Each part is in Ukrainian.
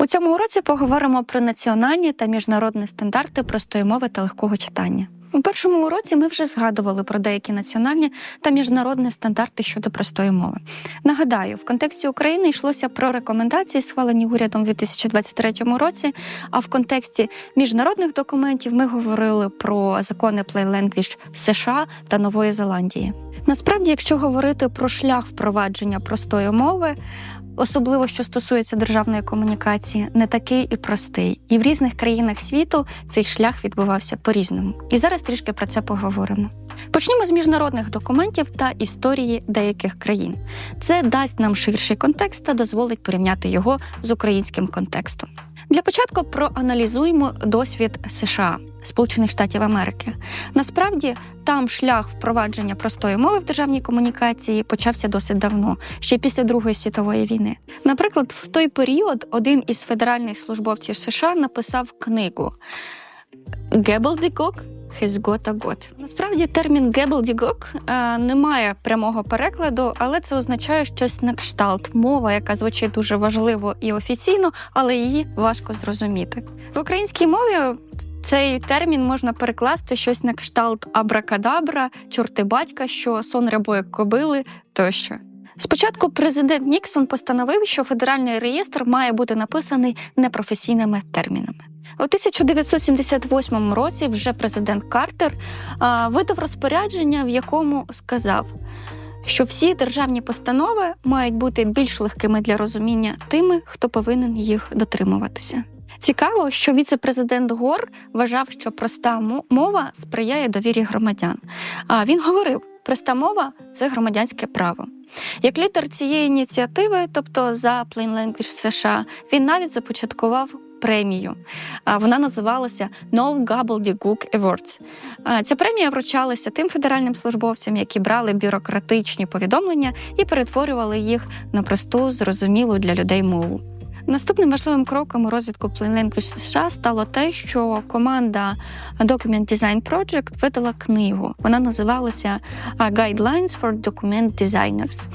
У цьому уроці поговоримо про національні та міжнародні стандарти простої мови та легкого читання. У першому уроці ми вже згадували про деякі національні та міжнародні стандарти щодо простої мови. Нагадаю, в контексті України йшлося про рекомендації, схвалені урядом у 2023 році. А в контексті міжнародних документів ми говорили про закони Plain Language США та Нової Зеландії. Насправді, якщо говорити про шлях впровадження простої мови, особливо що стосується державної комунікації, не такий і простий. І в різних країнах світу цей шлях відбувався по-різному. І зараз трішки про це поговоримо. Почнімо з міжнародних документів та історії деяких країн. Це дасть нам ширший контекст та дозволить порівняти його з українським контекстом. Для початку проаналізуємо досвід США, Сполучених Штатів Америки. Насправді там шлях впровадження простої мови в державній комунікації почався досить давно, ще після Другої світової війни. Наприклад, в той період один із федеральних службовців США написав книгу Has a got. Насправді термін гебелдігок е, не має прямого перекладу, але це означає щось на кшталт, мова, яка звучить дуже важливо і офіційно, але її важко зрозуміти. В українській мові цей термін можна перекласти щось на кшталт абракадабра, чорти батька, що сон рябої кобили тощо. Спочатку президент Ніксон постановив, що федеральний реєстр має бути написаний непрофесійними термінами. У 1978 році вже президент Картер видав розпорядження, в якому сказав, що всі державні постанови мають бути більш легкими для розуміння тими, хто повинен їх дотримуватися. Цікаво, що віце-президент Гор вважав, що проста мова сприяє довірі громадян. А він говорив: проста мова це громадянське право. Як лідер цієї ініціативи, тобто за Plain Language США, він навіть започаткував премію. Вона називалася No Gobbledygook Awards. Ця премія вручалася тим федеральним службовцям, які брали бюрократичні повідомлення і перетворювали їх на просту, зрозумілу для людей мову. Наступним важливим кроком у розвитку PlainLanguage США стало те, що команда Document Design Project видала книгу. Вона називалася Guidelines for Document Designers.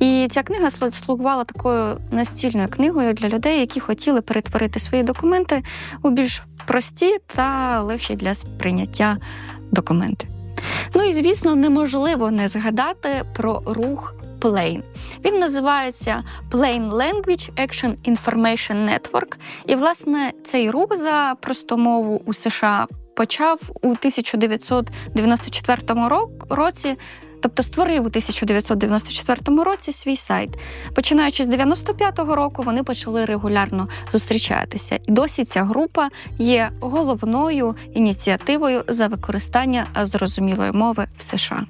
І ця книга слугувала такою настільною книгою для людей, які хотіли перетворити свої документи у більш прості та легші для сприйняття документи. Ну і звісно, неможливо не згадати про рух Plain. Він називається Plain Language Action Information Network. І, власне, цей рух за простомову у США почав у 1994 ро- році. Тобто створив у 1994 році свій сайт. Починаючи з 95-го року, вони почали регулярно зустрічатися. І досі ця група є головною ініціативою за використання зрозумілої мови в США.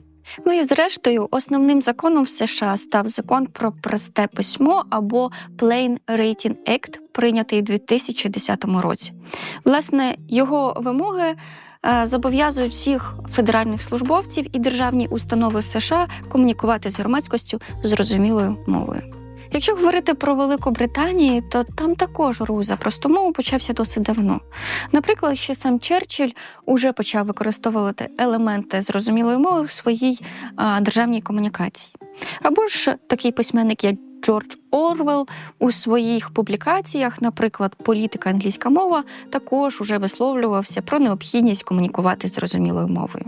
Ну і зрештою, основним законом в США став закон про просте письмо або Plain Rating Act, прийнятий у 2010 році. Власне, його вимоги е, зобов'язують всіх федеральних службовців і державні установи США комунікувати з громадськістю зрозумілою мовою. Якщо говорити про Велику Британію, то там також рух за просту мову почався досить давно. Наприклад, ще сам Черчилль уже почав використовувати елементи зрозумілої мови в своїй а, державній комунікації. Або ж такий письменник, як Джордж Орвел у своїх публікаціях, наприклад, політика англійська мова, також уже висловлювався про необхідність комунікувати зрозумілою мовою.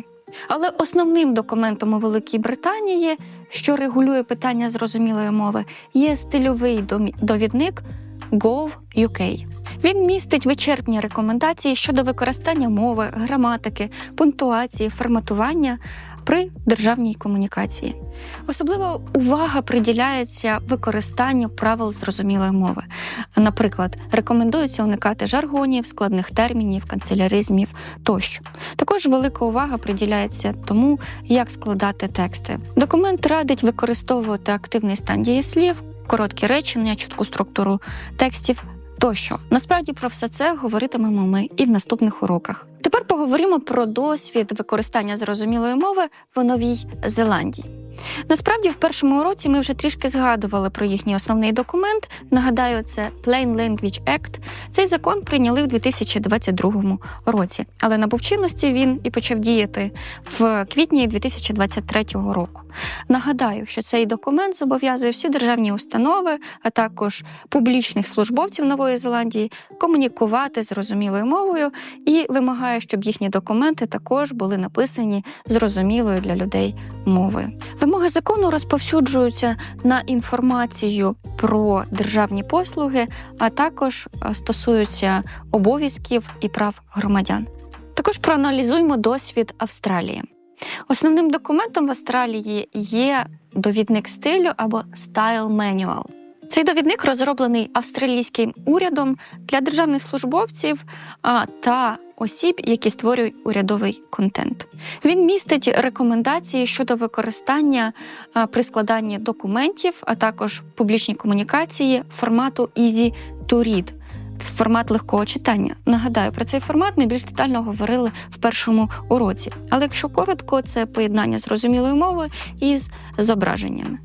Але основним документом у Великій Британії, що регулює питання зрозумілої мови, є стильовий довідник Gov.uk. Він містить вичерпні рекомендації щодо використання мови, граматики, пунктуації, форматування при державній комунікації. Особлива увага приділяється використанню правил зрозумілої мови. Наприклад, рекомендується уникати жаргонів, складних термінів, канцеляризмів тощо. Також велика увага приділяється тому, як складати тексти. Документ радить використовувати активний стан дієслів, короткі речення, чітку структуру текстів тощо. Насправді про все це говоритимемо ми і в наступних уроках. Тепер поговоримо про досвід використання зрозумілої мови в Новій Зеландії. Насправді, в першому уроці ми вже трішки згадували про їхній основний документ. Нагадаю, це Plain Language Act. Цей закон прийняли в 2022 році, але набув чинності він і почав діяти в квітні 2023 року. Нагадаю, що цей документ зобов'язує всі державні установи, а також публічних службовців Нової Зеландії комунікувати зрозумілою мовою і вимагає, щоб їхні документи також були написані зрозумілою для людей мовою. Вимоги закону розповсюджуються на інформацію про державні послуги, а також е, стосуються обов'язків і прав громадян. Також проаналізуємо досвід Австралії. Основним документом в Австралії є довідник стилю або Style Manual. Цей довідник розроблений австралійським урядом для державних службовців та осіб, які створюють урядовий контент. Він містить рекомендації щодо використання при складанні документів, а також публічній комунікації формату Easy to Read – формат легкого читання. Нагадаю, про цей формат ми більш детально говорили в першому уроці. Але якщо коротко, це поєднання зрозумілої мови із зображеннями.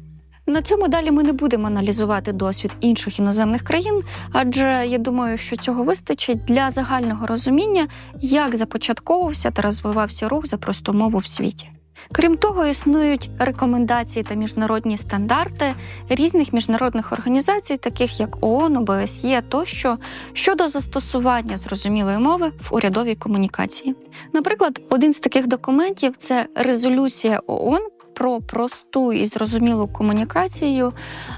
На цьому далі ми не будемо аналізувати досвід інших іноземних країн, адже я думаю, що цього вистачить для загального розуміння, як започатковувався та розвивався рух за просту мову в світі. Крім того, існують рекомендації та міжнародні стандарти різних міжнародних організацій, таких як ООН, ОБСЄ тощо, щодо застосування зрозумілої мови в урядовій комунікації. Наприклад, один з таких документів це резолюція ООН про просту і зрозумілу комунікацію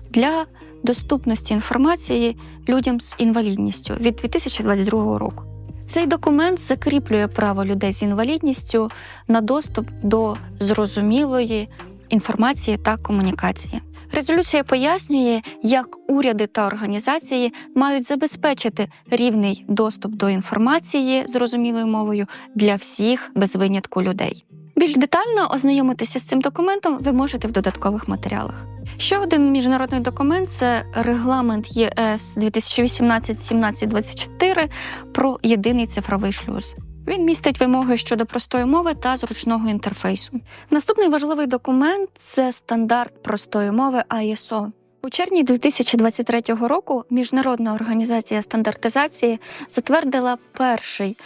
для доступності інформації людям з інвалідністю від 2022 року. Цей документ закріплює право людей з інвалідністю на доступ до зрозумілої інформації та комунікації. Резолюція пояснює, як уряди та організації мають забезпечити рівний доступ до інформації зрозумілою мовою для всіх без винятку людей. Більш детально ознайомитися з цим документом ви можете в додаткових матеріалах. Ще один міжнародний документ це регламент ЄС 2018-1724 про єдиний цифровий шлюз. Він містить вимоги щодо простої мови та зручного інтерфейсу. Наступний важливий документ це стандарт простої мови ISO. У червні 2023 року Міжнародна організація стандартизації затвердила перший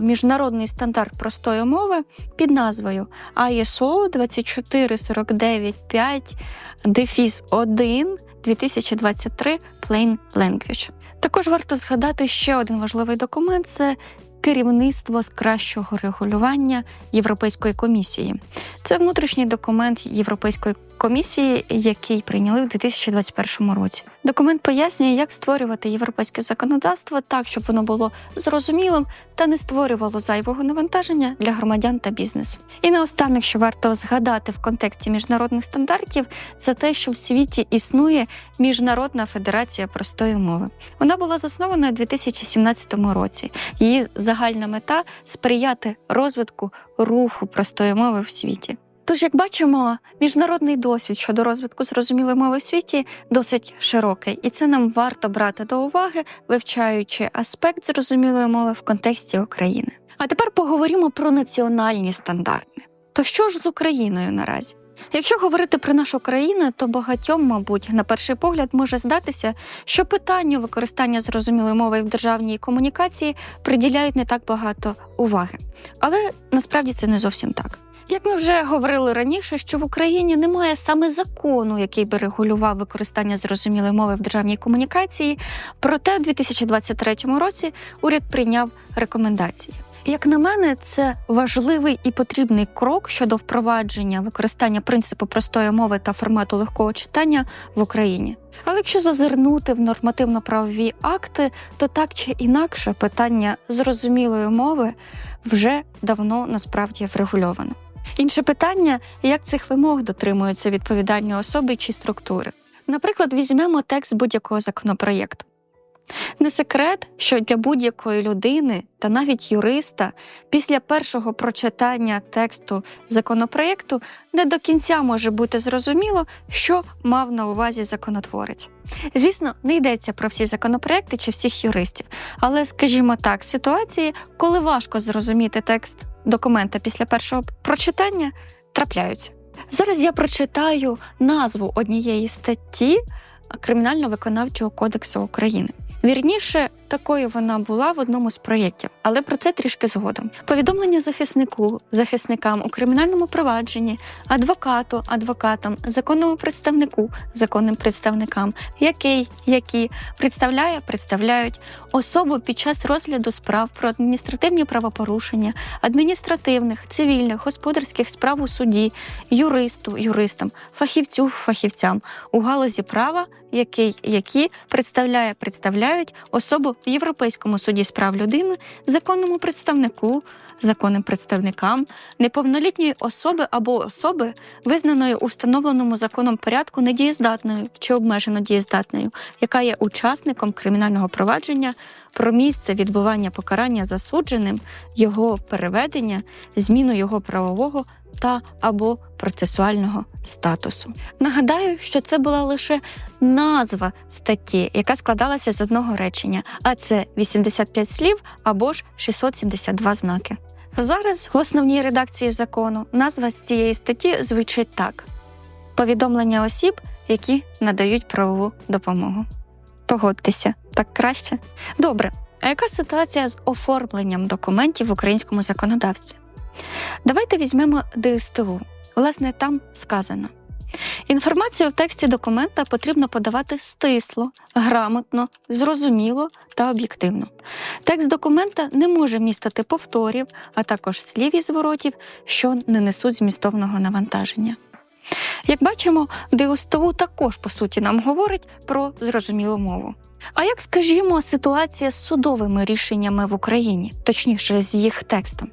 міжнародний стандарт простої мови під назвою ISO 24495 дефіс 1 2023 Plain Language. Також варто згадати ще один важливий документ це керівництво з кращого регулювання Європейської комісії. Це внутрішній документ Європейської комісії, який прийняли в 2021 році. Документ пояснює, як створювати європейське законодавство так, щоб воно було зрозумілим та не створювало зайвого навантаження для громадян та бізнесу. І наостанок, що варто згадати в контексті міжнародних стандартів, це те, що в світі існує Міжнародна федерація простої мови. Вона була заснована у 2017 році. Її загальна мета сприяти розвитку руху простої мови в світі. Тож, як бачимо, міжнародний досвід щодо розвитку зрозумілої мови в світі досить широкий, і це нам варто брати до уваги, вивчаючи аспект зрозумілої мови в контексті України. А тепер поговоримо про національні стандарти. То що ж з Україною наразі? Якщо говорити про нашу країну, то багатьом, мабуть, на перший погляд може здатися, що питанню використання зрозумілої мови в державній комунікації приділяють не так багато уваги. Але насправді це не зовсім так. Як ми вже говорили раніше, що в Україні немає саме закону, який би регулював використання зрозумілої мови в державній комунікації, проте у 2023 році уряд прийняв рекомендації. Як на мене, це важливий і потрібний крок щодо впровадження використання принципу простої мови та формату легкого читання в Україні. Але якщо зазирнути в нормативно-правові акти, то так чи інакше питання зрозумілої мови вже давно насправді врегульовано. Інше питання, як цих вимог дотримуються відповідальні особи чи структури. Наприклад, візьмемо текст будь-якого законопроєкту. Не секрет, що для будь-якої людини та навіть юриста після першого прочитання тексту законопроєкту не до кінця може бути зрозуміло, що мав на увазі законотворець. Звісно, не йдеться про всі законопроекти чи всіх юристів, але, скажімо так, ситуації, коли важко зрозуміти текст документа після першого прочитання, трапляються. Зараз я прочитаю назву однієї статті Кримінально-виконавчого кодексу України. Вірніше, такою вона була в одному з проєктів, але про це трішки згодом. Повідомлення захиснику, захисникам у кримінальному провадженні, адвокату, адвокатам, законному представнику, законним представникам, який, які представляє, представляють особу під час розгляду справ про адміністративні правопорушення, адміністративних, цивільних, господарських справ у суді, юристу, юристам, фахівцю, фахівцям у галузі права, який, які представляє, представляють особу Європейському суді з прав людини, законному представнику, законним представникам, неповнолітньої особи або особи, визнаної у встановленому законом порядку недієздатною чи обмежено дієздатною, яка є учасником кримінального провадження про місце відбування покарання засудженим, його переведення, зміну його правового та або процесуального статусу. Нагадаю, що це була лише назва статті, яка складалася з одного речення, а це 85 слів або ж 672 знаки. Зараз в основній редакції закону назва з цієї статті звучить так: повідомлення осіб, які надають правову допомогу. Погодьтеся, так краще. Добре. А яка ситуація з оформленням документів в українському законодавстві? Давайте візьмемо ДСТУ. Власне, там сказано. Інформацію в тексті документа потрібно подавати стисло, грамотно, зрозуміло та об'єктивно. Текст документа не може містити повторів, а також слів і зворотів, що не несуть змістовного навантаження. Як бачимо, ДСТУ також по суті нам говорить про зрозумілу мову. А як, скажімо, ситуація з судовими рішеннями в Україні, точніше, з їх текстом?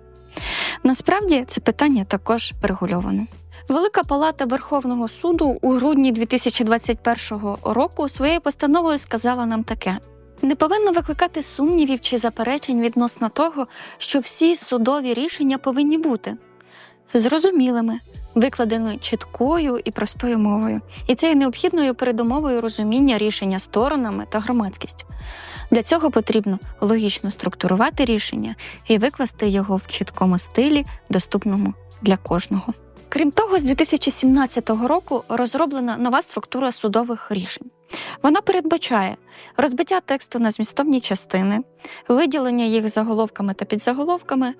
Насправді це питання також врегульовано. Велика палата Верховного суду у грудні 2021 року своєю постановою сказала нам таке: не повинно викликати сумнівів чи заперечень відносно того, що всі судові рішення повинні бути зрозумілими, викладені чіткою і простою мовою, і це є необхідною передумовою розуміння рішення сторонами та громадськістю. Для цього потрібно логічно структурувати рішення і викласти його в чіткому стилі, доступному для кожного. Крім того, з 2017 року розроблена нова структура судових рішень. Вона передбачає розбиття тексту на змістовні частини, виділення їх заголовками та підзаголовками,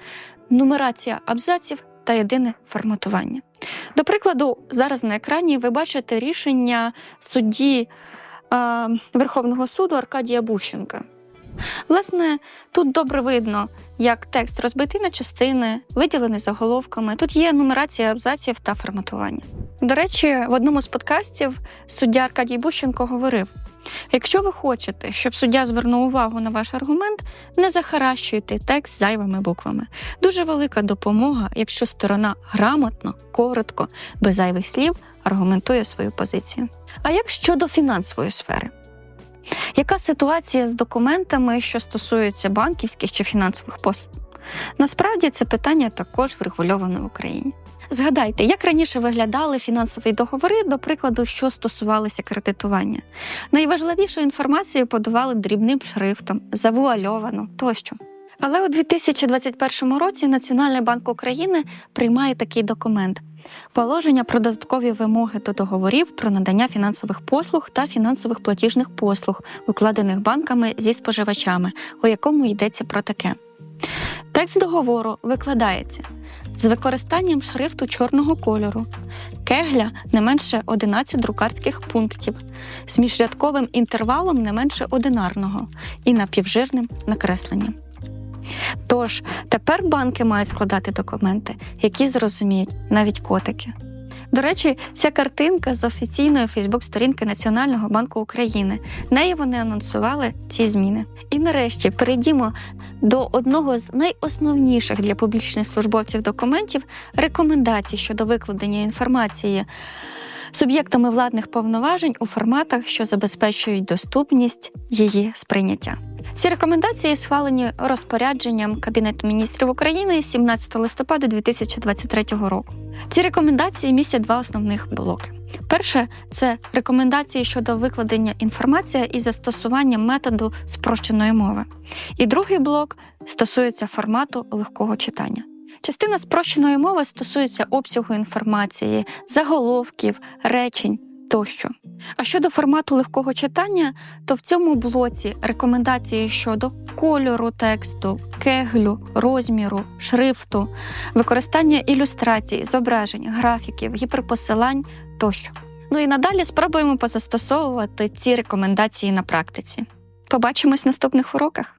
нумерація абзаців та єдине форматування. До прикладу, зараз на екрані ви бачите рішення судді е, Верховного суду Аркадія Бущенка. Власне, тут добре видно, як текст розбитий на частини, виділений заголовками. Тут є нумерація абзаців та форматування. До речі, в одному з подкастів суддя Аркадій Бущенко говорив: якщо ви хочете, щоб суддя звернув увагу на ваш аргумент, не захаращуйте текст зайвими буквами. Дуже велика допомога, якщо сторона грамотно, коротко, без зайвих слів аргументує свою позицію. А як щодо фінансової сфери? Яка ситуація з документами, що стосуються банківських чи фінансових послуг? Насправді це питання також врегульоване в Україні. Згадайте, як раніше виглядали фінансові договори, до прикладу, що стосувалися кредитування. Найважливішу інформацію подавали дрібним шрифтом, завуальовано тощо. Але у 2021 році Національний банк України приймає такий документ. Положення про додаткові вимоги до договорів про надання фінансових послуг та фінансових платіжних послуг, укладених банками зі споживачами, у якому йдеться про таке. Текст договору викладається з використанням шрифту чорного кольору, кегля не менше 11 друкарських пунктів, з міжрядковим інтервалом не менше одинарного і напівжирним накресленням. Тож тепер банки мають складати документи, які зрозуміють навіть котики. До речі, ця картинка з офіційної Фейсбук-сторінки Національного банку України. Неї вони анонсували ці зміни. І нарешті перейдімо до одного з найосновніших для публічних службовців документів рекомендацій щодо викладення інформації суб'єктами владних повноважень у форматах, що забезпечують доступність її сприйняття. Ці рекомендації схвалені розпорядженням Кабінету міністрів України 17 листопада 2023 року. Ці рекомендації містять два основних блоки. Перше це рекомендації щодо викладення інформації і застосування методу спрощеної мови. І другий блок стосується формату легкого читання. Частина спрощеної мови стосується обсягу інформації, заголовків, речень тощо. А щодо формату легкого читання, то в цьому блоці рекомендації щодо кольору тексту, кеглю, розміру, шрифту, використання ілюстрацій, зображень, графіків, гіперпосилань тощо. Ну і надалі спробуємо позастосовувати ці рекомендації на практиці. Побачимось в наступних уроках.